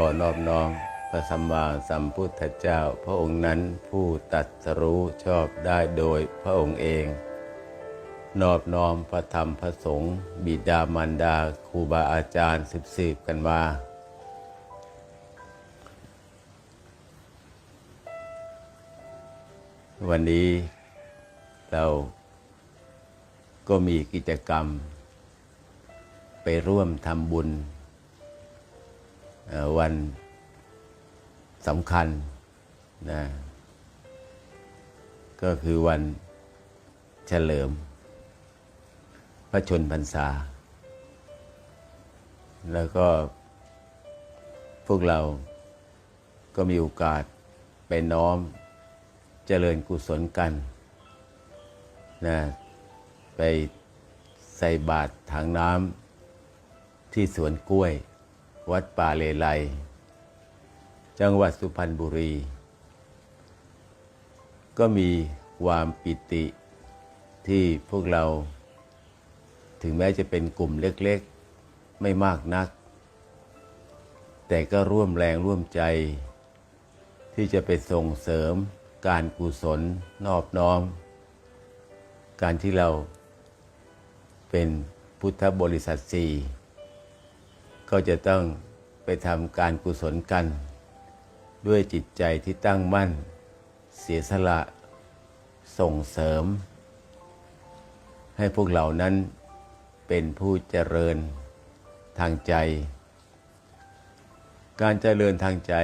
ขอนอบน้อมพระสัมมาสัมพุทธเจ้า พระองค์นั้นผู้ตัดสรู้ชอบได้โดยพระองค์เอง นอบน้อมพระธรรมพระสงฆ์บิดามารดาครูบาอาจารย์สืบสืบกันมาวันนี้เราก็มีกิจกรรม ไปร่วมทำบุญ วันสำคัญนะก็คือวันเฉลิม พระชนพรรษา แล้วก็พวกเราก็มีโอกาสไปน้อมเจริญกุศลกันนะไปใส่บาตรถังน้ำที่สวนกล้วย วัดป่าเลไลจังหวัดสุพรรณบุรี ก็มีความปิติที่พวกเรา ถึงแม้จะเป็นกลุ่มเล็กๆ ไม่มากนัก แต่ก็ร่วมแรงร่วมใจ ที่จะไปส่งเสริมการกุศลนอบน้อม การที่เราเป็นพุทธบริษัทสี่ก็จะต้อง ไปทำการกุศลกัน ด้วยจิตใจที่ตั้งมั่น เสียสละ ส่งเสริม ให้พวกเรานั้นเป็นผู้เจริญทางใจ การเจริญทางใจ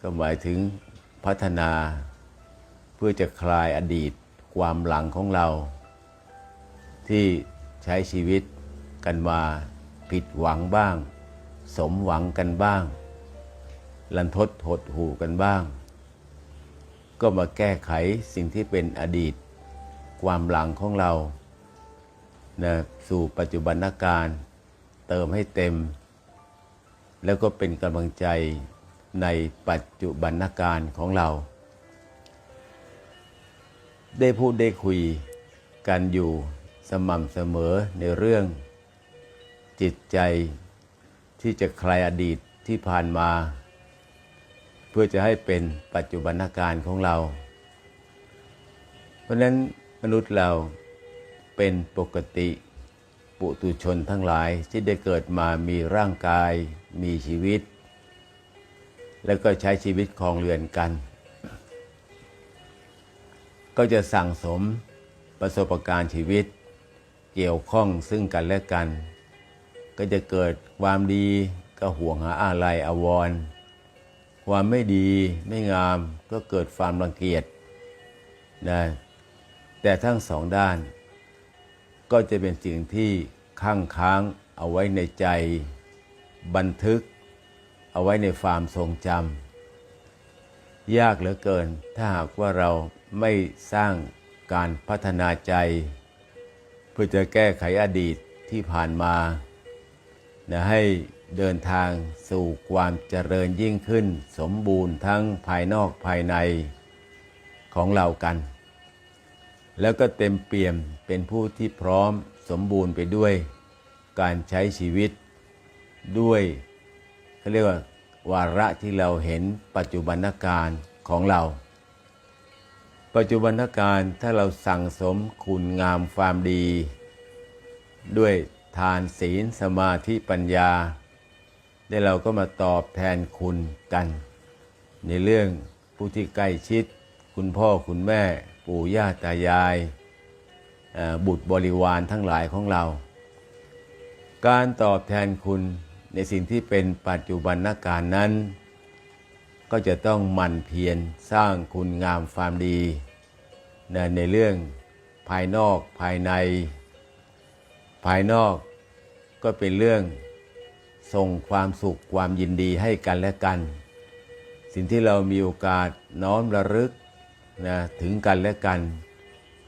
ก็หมายถึงพัฒนา เพื่อจะคลายอดีตความหลังของเรา ที่ใช้ชีวิตกันมาผิดหวังบ้าง สมหวังกันบ้าง ลันทดหดหูกันบ้าง ก็มาแก้ไขสิ่งที่เป็นอดีต ความหลังของเรานะสู่ปัจจุบันการเติมให้เต็ม แล้วก็เป็นกำลังใจในปัจจุบันการของเรา ได้พูดได้คุยกันอยู่สม่ำเสมอในเรื่องจิตใจ ที่จะคลายอดีตที่ผ่านมา เพื่อจะให้เป็นปัจจุบันการของเรา เพราะฉะนั้นมนุษย์เราเป็นปกติปุตุชนทั้งหลายที่ได้เกิดมามีร่างกายมีชีวิต แล้วก็ใช้ชีวิตคองเรือนกัน ก็จะสั่งสมประสบการณ์ชีวิต เกี่ยวข้องซึ่งกันและกัน ก็จะเกิดความดีก็ห่วงหาอะไรอาวร ความไม่ดีไม่งามก็เกิดความรังเกียจนะแต่ทั้งสองด้าน ก็จะเป็นสิ่งที่ข้างค้างเอาไว้ในใจ บันทึก เอาไว้ในความทรงจำยากเหลือเกิน ถ้าหากว่าเราไม่สร้างการพัฒนาใจ เพื่อจะแก้ไขอดีตที่ผ่านมา นะให้เดินทางสู่ความเจริญยิ่งขึ้น สมบูรณ์ทั้งภายนอกภายในของเรากัน แล้วก็เต็มเปี่ยมเป็นผู้ที่พร้อมสมบูรณ์ไปด้วย การใช้ชีวิตด้วยเขาเรียกว่าวาระที่เราเห็นปัจจุบันการของเรา ปัจจุบันการถ้าเราสั่งสมคุณงามความดี ด้วย ทานศีลสมาธิปัญญา ได้เราก็มาตอบแทนคุณกัน ในเรื่องผู้ที่ใกล้ชิด คุณพ่อคุณแม่ ปู่ย่าตายาย บุตรบริวารทั้งหลายของเรา การตอบแทนคุณในสิ่งที่เป็นปัจจุบันนการนั้น ก็จะต้องหมั่นเพียรสร้างคุณงามความดีนในเรื่องภายนอกภายใน ภายนอก ก็เป็นเรื่องส่งความสุขความยินดีให้กันและกัน สิ่งที่เรามีโอกาสน้อมระลึกนะถึงกันและกัน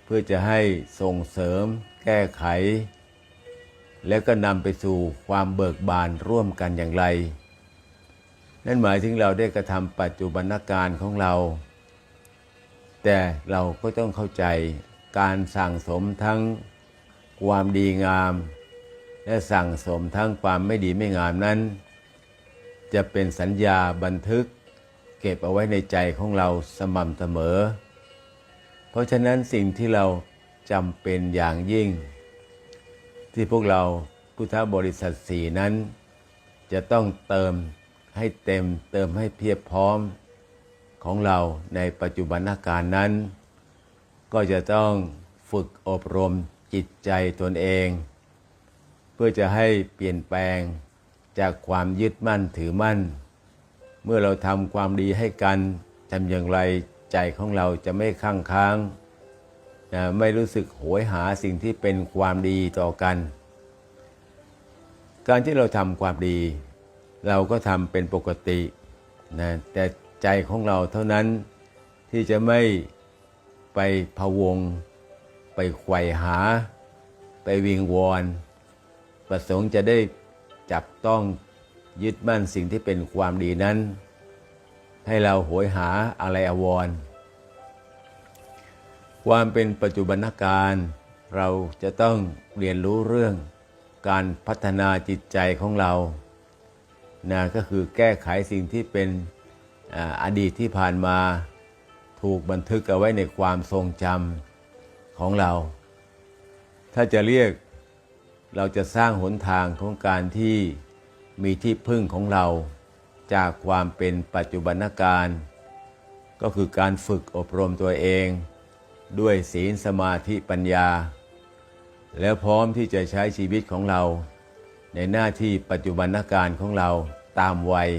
เพื่อจะให้ส่งเสริม แก้ไข แล้วก็นำไปสู่ความเบิกบานร่วมกันอย่างไร นั่นหมายถึงเราได้กระทำปัจจุบันการของเรา แต่เราก็ต้องเข้าใจการสั่งสมทั้งความดีงาม และสั่งสมทั้งความไม่ดีไม่งามนั้น จะเป็นสัญญาบันทึก เก็บเอาไว้ในใจของเราสม่ำเสมอ เพราะฉะนั้นสิ่งที่เราจำเป็นอย่างยิ่ง ที่พวกเราพุทธบริษัทสี่นั้น จะต้องเติมให้เต็มเติมให้เพียบพร้อมของเราในปัจจุบันการนั้น ก็จะต้องฝึกอบรมจิตใจตนเอง พื่อจะให้เปลี่ยนแปลงจากความยึดมั่นถือมั่น เมื่อเราทำความดีให้กันทำอย่างไรใจของเราจะไม่ข้างค้างนะไม่รู้สึกโหยหาสิ่งที่เป็นความดีต่อกัน การที่เราทำความดี เราก็ทำเป็นปกตินะแต่ใจของเราเท่านั้นที่จะไม่ไปพะวง ไปไขว่หา ไปวิงวอน ประสงค์จะได้จับต้องยึดมั่นสิ่งที่เป็นความดีนั้น ให้เราโหยหาอะไรอววร ความเป็นปัจจุบันการเราจะต้องเรียนรู้เรื่องการพัฒนาจิตใจของเรานะก็คือแก้ไขสิ่งที่เป็นอดีตที่ผ่านมาถูกบันทึกเอาไว้ในความทรงจำของเรา ถ้าจะเรียก เราจะสร้างหนทางของการที่มีที่พึ่งของเราจากความเป็นปัจจุบันการ ก็คือการฝึกอบรมตัวเอง ด้วยศีลสมาธิปัญญา แล้วพร้อมที่จะใช้ชีวิตของเรา ในหน้าที่ปัจจุบันการของเราตามวัย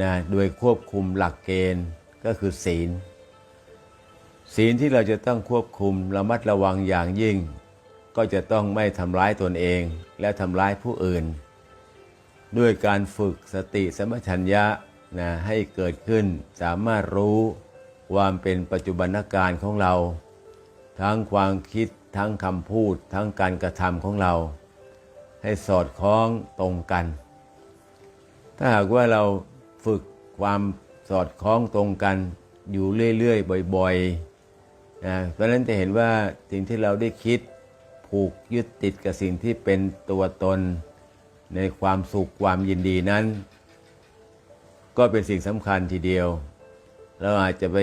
นะโดยควบคุมหลักเกณฑ์ก็คือศีล ศีลที่เราจะต้องควบคุมระมัดระวังอย่างยิ่ง ก็จะต้องไม่ทำร้ายตนเองและทำร้ายผู้อื่น ด้วยการฝึกสติสมัชัญญะนะให้เกิดขึ้นสามารถรู้ความเป็นปัจจุบันการของเรา ทั้งความคิดทั้งคำพูด ทั้งการกระทำของเรา ให้สอดคล้องตรงกัน ถ้าหากว่าเราฝึกความสอดคล้องตรงกันอยู่เรื่อยๆ บ่อยๆนะเพราะนั้นจะเห็นว่าสิ่งที่เราได้คิด ผูกยึดติดกับสิ่งที่เป็นตัวตนในความสุขความยินดีนั้น ก็เป็นสิ่งสำคัญทีเดียว เราอาจจะไป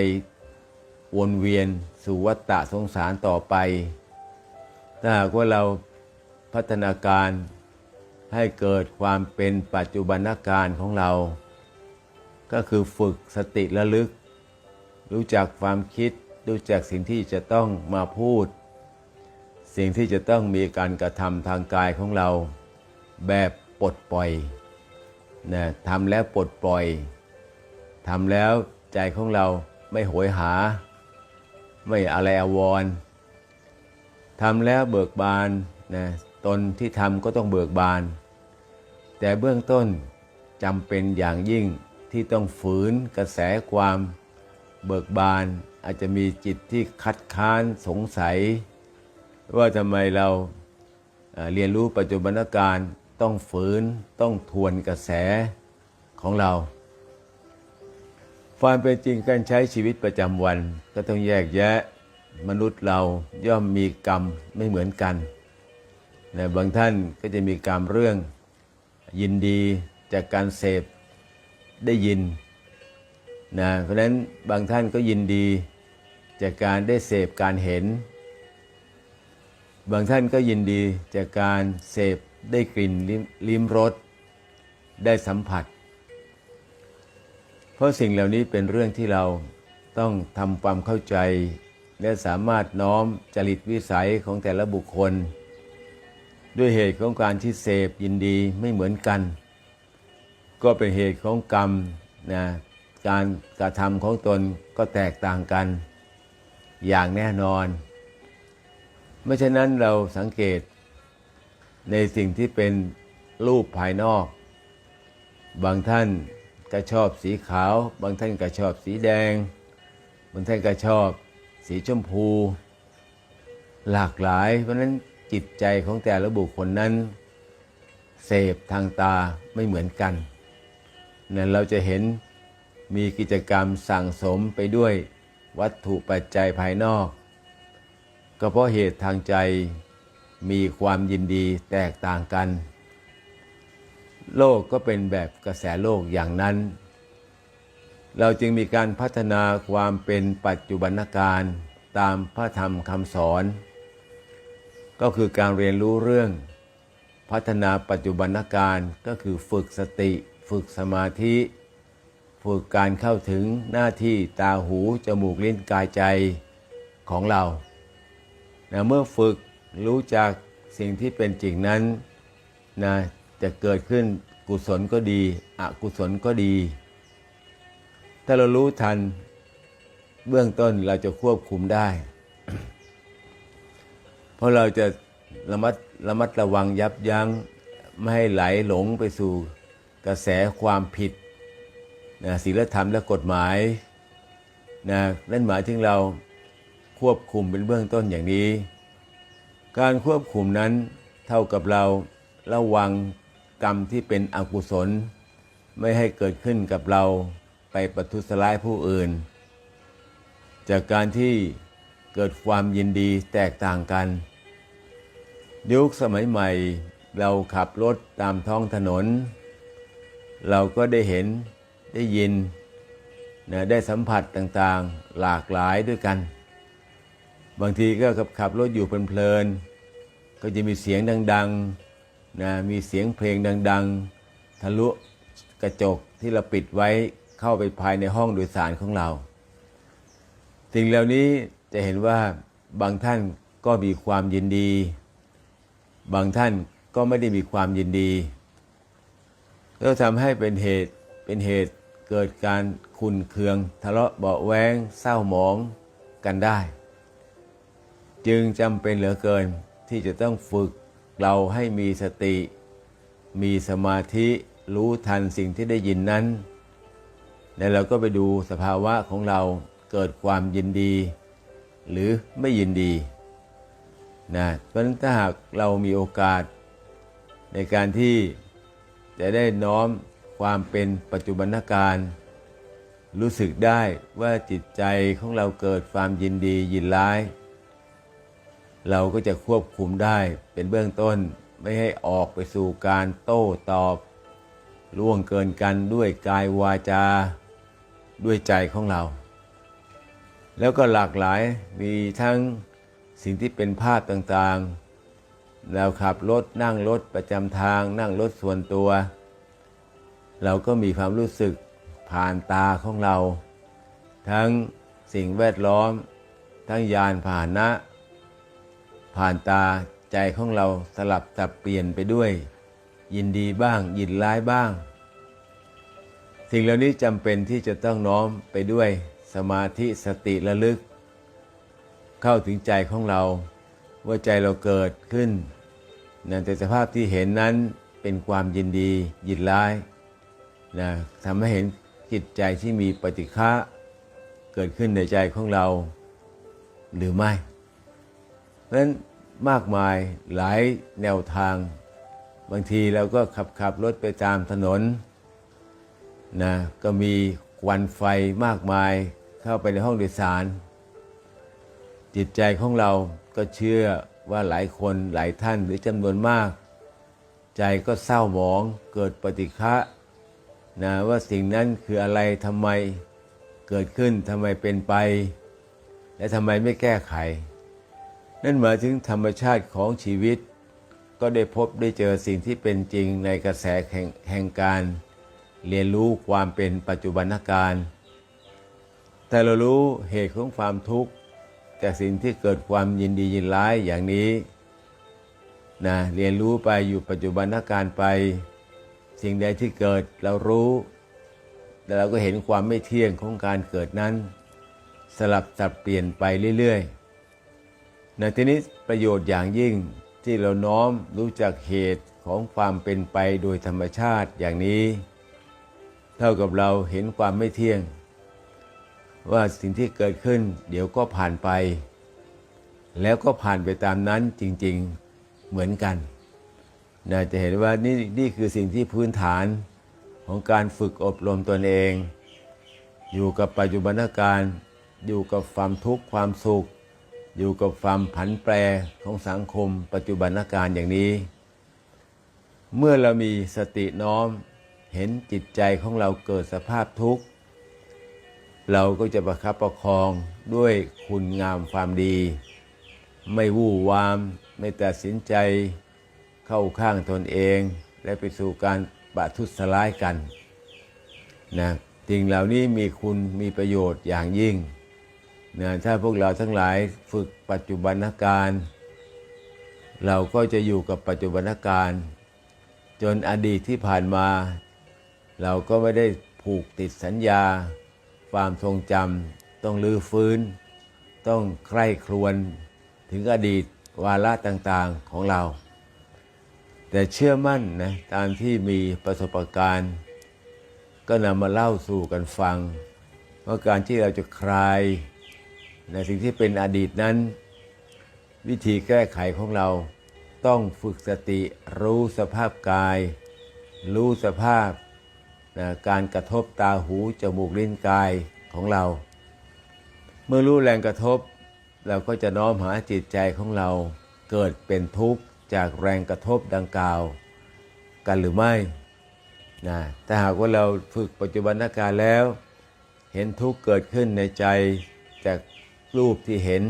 วนเวียนสู่วัฏฏะสงสารต่อไป ถ้าหากว่าเราพัฒนาการให้เกิดความเป็นปัจจุบันการของเรา ก็คือฝึกสติระลึก รู้จักความคิด รู้จักสิ่งที่จะต้องมาพูด สิ่งที่จะต้องมีการกระทำทางกายของเราแบบปลดปล่อยนะทำแล้วปลดปล่อยทำแล้วใจของเราไม่โหยหา ไม่อะไรอวร์ทำแล้วเบิกบานนะตนที่ทำก็ต้องเบิกบาน แต่เบื้องต้นจำเป็นอย่างยิ่งที่ต้องฝืนกระแสความเบิกบาน อาจจะมีจิตที่คัดค้านสงสัย ว่าทำไมเราเรียนรู้ปัจจุบันการต้องฝืนต้องทวนกระแสของเรา ความเป็นจริงการใช้ชีวิตประจำวันก็ต้องแยกแยะมนุษย์เราย่อมมีกรรมไม่เหมือนกันนะบางท่านก็จะมีกรรมเรื่องยินดีจากการเสพได้ยินนะเพราะฉะนั้นบางท่านก็ยินดีจากการได้เสพการเห็น บางท่านก็ยินดีจากการเสพได้กลิ่นลิ้มรสได้สัมผัส เพราะสิ่งเหล่านี้เป็นเรื่องที่เราต้องทำความเข้าใจ และสามารถน้อมจริตวิสัยของแต่ละบุคคล ด้วยเหตุของการที่เสพยินดีไม่เหมือนกัน ก็เป็นเหตุของกรรมนะการกระทำของตนก็แตกต่างกันอย่างแน่นอน ไม่ฉะนั้นเราสังเกตในสิ่งที่เป็นรูปภายนอก บางท่านก็ชอบสีขาว บางท่านก็ชอบสีแดง บางท่านก็ชอบสีชมพู หลากหลาย เพราะฉะนั้นจิตใจของแต่ละบุคคลนั้น เสพทางตาไม่เหมือนกันนั้นเราจะเห็นมีกิจกรรมสั่งสมไปด้วยวัตถุปัจจัยภายนอก ก็เพราะเหตุทางใจมีความยินดีแตกต่างกัน โลกก็เป็นแบบกระแสโลกอย่างนั้น เราจึงมีการพัฒนาความเป็นปัจจุบันการตามพระธรรมคำสอน ก็คือการเรียนรู้เรื่อง พัฒนาปัจจุบันการก็คือฝึกสติ ฝึกสมาธิ ฝึกการเข้าถึงหน้าที่ตาหู จมูกลิ้นกายใจของเรา นะเมื่อฝึกรู้จักสิ่งที่เป็นจริงนั้นนะจะเกิดขึ้นกุศลก็ดี อกุศลก็ดี ถ้าเรารู้ทันเบื้องต้นเราจะควบคุมได้ เพราะเราจะระมัดระมัดระวังยับยั้งไม่ให้ไหลหลงไปสู่กระแสความผิดนะศีลธรรมและกฎหมายนะนั่นหมายถึงเรา ควบคุมเป็นเบื้องต้นอย่างนี้ การควบคุมนั้นเท่ากับเราระวังกรรมที่เป็นอกุศล ไม่ให้เกิดขึ้นกับเราไปประทุษร้ายผู้อื่น จากการที่เกิดความยินดีแตกต่างกันยุคสมัยใหม่ เราขับรถตามท้องถนน เราก็ได้เห็นได้ยินนะได้สัมผัสต่างๆหลากหลายด้วยกัน บางทีก็ขับขับรถอยู่เพลินๆก็จะมีเสียงดังๆนะมีเสียงเพลงดัง ๆ ทะลุกระจกที่เราปิดไว้เข้าไปภายในห้องโดยสารของเรา สิ่งเหล่านี้จะเห็นว่าบางท่านก็มีความยินดี บางท่านก็ไม่ได้มีความยินดีก็ทำให้เป็นเหตุเป็นเหตุเกิดการขุนเคือง ทะเลาะเบาแวงเศร้าหมองกันได้ จึงจำเป็นเหลือเกินที่จะต้องฝึกเราให้มีสติ มีสมาธิรู้ทันสิ่งที่ได้ยินนั้น แล้วเราก็ไปดูสภาวะของเราเกิดความยินดี หรือไม่ยินดีนะเพราะฉะนั้นถ้าหากเรามีโอกาส ในการที่จะได้น้อมความเป็นปัจจุบันการรู้สึกได้ว่าจิตใจของเราเกิดความยินดียินร้าย เราก็จะควบคุมได้เป็นเบื้องต้นไม่ให้ออกไปสู่การโต้ตอบล่วงเกินกันด้วยกายวาจาด้วยใจของเรา แล้วก็หลากหลายมีทั้งสิ่งที่เป็นภาพต่างๆ เราขับรถนั่งรถประจำทาง นั่งรถส่วนตัว เราก็มีความรู้สึกผ่านตาของเรา ทั้งสิ่งแวดล้อม ทั้งยานผ่านนะ ผ่านตาใจของเราสลับสับเปลี่ยนไปด้วย ยินดีบ้าง ยินร้ายบ้าง สิ่งเหล่านี้จำเป็นที่จะต้องน้อมไปด้วยสมาธิสติระลึก เข้าถึงใจของเรา ว่าใจเราเกิดขึ้นนั่นแต่สภาพที่เห็นนั้นเป็นความยินดียินร้ายนะทำให้เห็นจิตใจที่มีปฏิฆะเกิดขึ้นในใจของเราหรือไม่ เพราะฉะนั้นมากมายหลายแนวทาง บางทีเราก็ขับขับรถไปตามถนนนะก็มีควันไฟมากมายเข้าไปในห้องโดยสาร จิตใจของเราก็เชื่อว่าหลายคนหลายท่านหรือจำนวนมาก ใจก็เศร้าหมองเกิดปฏิฆะนะว่าสิ่งนั้นคืออะไรทำไมเกิดขึ้นทำไมเป็นไป และทำไมไม่แก้ไข นั่นหมายถึงธรรมชาติของชีวิต ก็ได้พบได้เจอสิ่งที่เป็นจริงในกระแสแห่งแห่งการ เรียนรู้ความเป็นปัจจุบันการ แต่เรารู้เหตุของความทุกข์จากสิ่งที่เกิดความยินดียินร้ายอย่างนี้นะเรียนรู้ไปอยู่ปัจจุบันการไป สิ่งใดที่เกิดเรารู้แต่เราก็เห็นความไม่เที่ยงของการเกิดนั้น สลับสับเปลี่ยนไปเรื่อยๆ ในที่นี้ประโยชน์อย่างยิ่งที่เราน้อมรู้จักเหตุของความเป็นไปโดยธรรมชาติอย่างนี้ เท่ากับเราเห็นความไม่เที่ยง ว่าสิ่งที่เกิดขึ้น เดี๋ยวก็ผ่านไป แล้วก็ผ่านไปตามนั้นจริงๆเหมือนกันนะจะเห็นว่านี่นี่คือสิ่งที่พื้นฐานของการฝึกอบรมตนเอง อยู่กับปัจจุบันการอยู่กับความทุกข์ความสุข อยู่กับความผันแปรของสังคมปัจจุบันการอย่างนี้ เมื่อเรามีสติน้อมเห็นจิตใจของเราเกิดสภาพทุกข์ เราก็จะประคับประคองด้วยคุณงามความดี ไม่วู่วาม ไม่ตัดสินใจเข้าข้างตนเอง และไปสู่การปะทุษร้ายกันนะสิ่งเหล่านี้มีคุณมีประโยชน์อย่างยิ่ง นะถ้าพวกเราทั้งหลายฝึกปัจจุบันการ เราก็จะอยู่กับปัจจุบันการ จนอดีตที่ผ่านมา เราก็ไม่ได้ผูกติดสัญญา ความทรงจำต้องลื้อฟื้น ต้องใคร่ครวญถึงอดีตวาระต่างๆของเรา แต่เชื่อมั่นนะตามที่มีประสบการณ์ ก็นำมาเล่าสู่กันฟัง ว่าการที่เราจะคลาย ในสิ่งที่เป็นอดีตนั้น วิธีแก้ไขของเราต้องฝึกสติรู้สภาพกาย รู้สภาพนะการกระทบตาหู จมูกลิ้นกายของเรา เมื่อรู้แรงกระทบ เราก็จะน้อมหาจิตใจของเราเกิดเป็นทุกข์จากแรงกระทบดังกล่าว กันหรือไม่นะถ้าหากว่าเราฝึกปัจจุบันการแล้ว เห็นทุกข์เกิดขึ้นในใจจาก รูปที่เห็น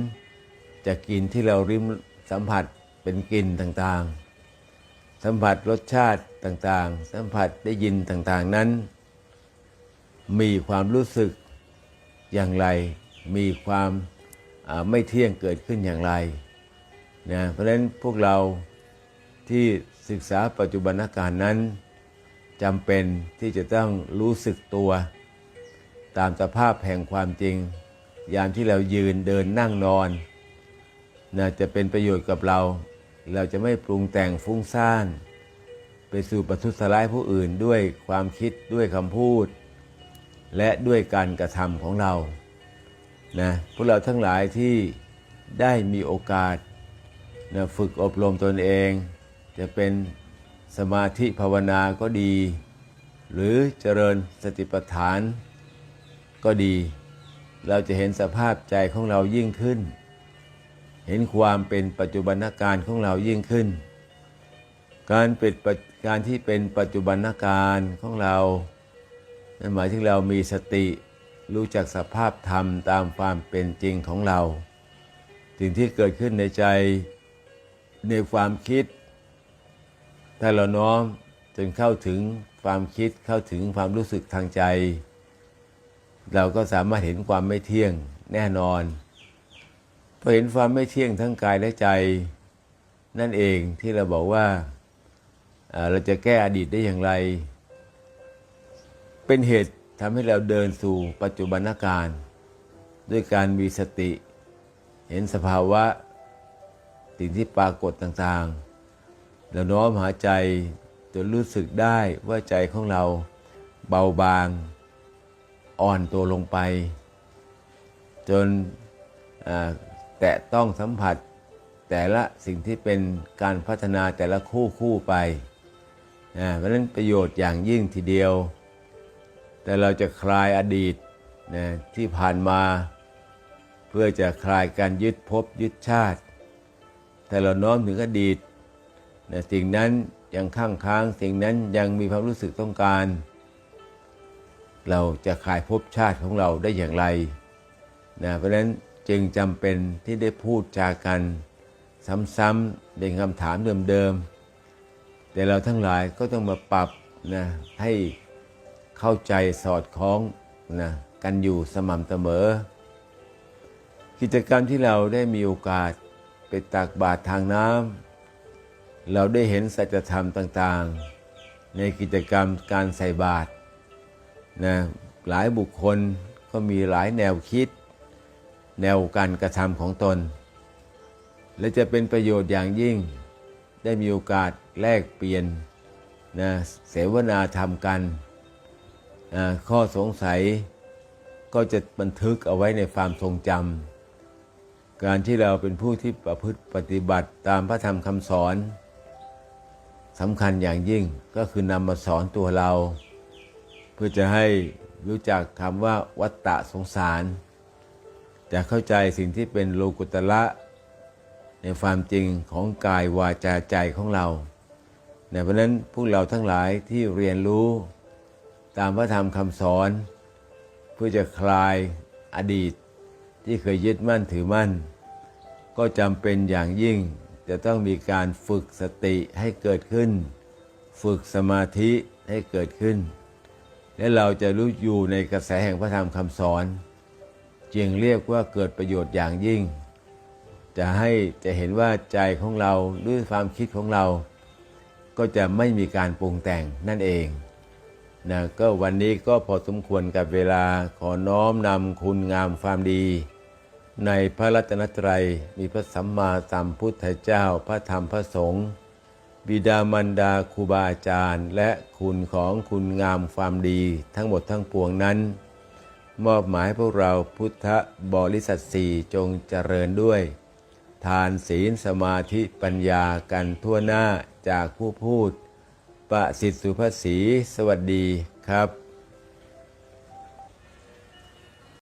จากกลิ่นที่เราริมสัมผัสเป็นกลิ่นต่างๆ สัมผัสรสชาติต่างๆ สัมผัสได้ยินต่างๆนั้น มีความรู้สึกอย่างไร มีความไม่เที่ยงเกิดขึ้นอย่างไรนะเพราะฉะนั้นพวกเราที่ศึกษาปัจจุบันการนั้นจำเป็นที่จะต้องรู้สึกตัว ตามสภาพแห่งความจริง ยามที่เรายืนเดินนั่งนอนนะจะเป็นประโยชน์กับเรา เราจะไม่ปรุงแต่งฟุ้งซ่าน ไปสู่ประทุษร้ายผู้อื่นด้วยความคิดด้วยคำพูด และด้วยการกระทำของเรานะพวกเราทั้งหลายที่ได้มีโอกาสนะฝึกอบรมตนเอง จะเป็นสมาธิภาวนาก็ดี หรือเจริญสติปัฏฐานก็ดี เราจะเห็นสภาพใจของเรายิ่งขึ้น เห็นความเป็นปัจจุบันการของเรายิ่งขึ้น การเป็นการที่เป็นปัจจุบันการของเรานั่นหมายถึงเรามีสติรู้จักสภาพธรรมตามความเป็นจริงของเราสิ่งที่เกิดขึ้นในใจในความคิด ถ้าเราน้อมจนเข้าถึงความคิดเข้าถึงความรู้สึกทางใจ เราก็สามารถเห็นความไม่เที่ยงแน่นอนพอเห็นความไม่เที่ยงทั้งกายและใจ นั่นเองที่เราบอกว่าเราจะแก้อดีตได้อย่างไร เป็นเหตุทำให้เราเดินสู่ปัจจุบันการ ด้วยการมีสติ เห็นสภาวะ สิ่งที่ปรากฏต่างๆ แล้วน้อมหาใจจนรู้สึกได้ว่าใจของเราเบาบาง อ่อนตัวลงไป จนแตะต้องสัมผัสแต่ละสิ่งที่เป็นการพัฒนาแต่ละคู่คู่ไปนะเพราะฉะนั้นประโยชน์อย่างยิ่งทีเดียว แต่เราจะคลายอดีตนะที่ผ่านมา เพื่อจะคลายการยึดภพยึดชาติ แต่เราน้อมถึงอดีตนะสิ่งนั้นยังข้างค้าง สิ่งนั้นยังมีความรู้สึกต้องการ เราจะคลายภพชาติของเราได้อย่างไรนะเพราะฉะนั้นจึงจำเป็นที่ได้พูดจากันซ้ำๆเป็นคำถามเดิมๆแต่เราทั้งหลายก็ต้องมาปรับนะให้เข้าใจสอดคล้องนะกันอยู่สม่ำเสมอ กิจกรรมที่เราได้มีโอกาสไปตักบาตรทางน้ำเราได้เห็นสัจธรรมต่างๆ ในกิจกรรมการใส่บาตร นะหลายบุคคลก็มีหลายแนวคิด แนวการกระทำของตน และจะเป็นประโยชน์อย่างยิ่ง ได้มีโอกาสแลกเปลี่ยนนะเสวนาธรรมกันอ่าข้อสงสัยก็จะบันทึกเอาไว้ในความทรงจำการที่เราเป็นผู้ที่ประพฤติปฏิบัติตามพระธรรมคำสอนสำคัญอย่างยิ่งก็คือนำมาสอนตัวเรา เพื่อจะให้รู้จักคำว่าวัตตะสงสาร จะเข้าใจสิ่งที่เป็นโลกุตละในความจริงของกายวาจาใจของเรานะเพราะฉะนั้นพวกเราทั้งหลายที่เรียนรู้ตามพระธรรมคำสอน เพื่อจะคลายอดีตที่เคยยึดมั่นถือมั่น ก็จำเป็นอย่างยิ่งจะต้องมีการฝึกสติให้เกิดขึ้น ฝึกสมาธิให้เกิดขึ้น และเราจะรู้อยู่ในกระแสแห่งพระธรรมคำสอน จึงเรียกว่าเกิดประโยชน์อย่างยิ่ง จะให้จะเห็นว่าใจของเราด้วยความคิดของเรา ก็จะไม่มีการปรุงแต่งนั่นเองนะก็วันนี้ก็พอสมควรกับเวลาขอน้อมนำคุณงามความดี ในพระรัตนตรัยมีพระสัมมาสัมพุทธเจ้าพระธรรมพระสงฆ์ บิดามารดาครูบาอาจารย์ และคุณของคุณงามความดีทั้งหมดทั้งปวงนั้น มอบหมายให้พวกเราพุทธบริษัทสี่จงเจริญด้วย ทานศีลสมาธิปัญญากันทั่วหน้าจากผู้พูด ประสิทธิสุภาษีสวัสดีครับ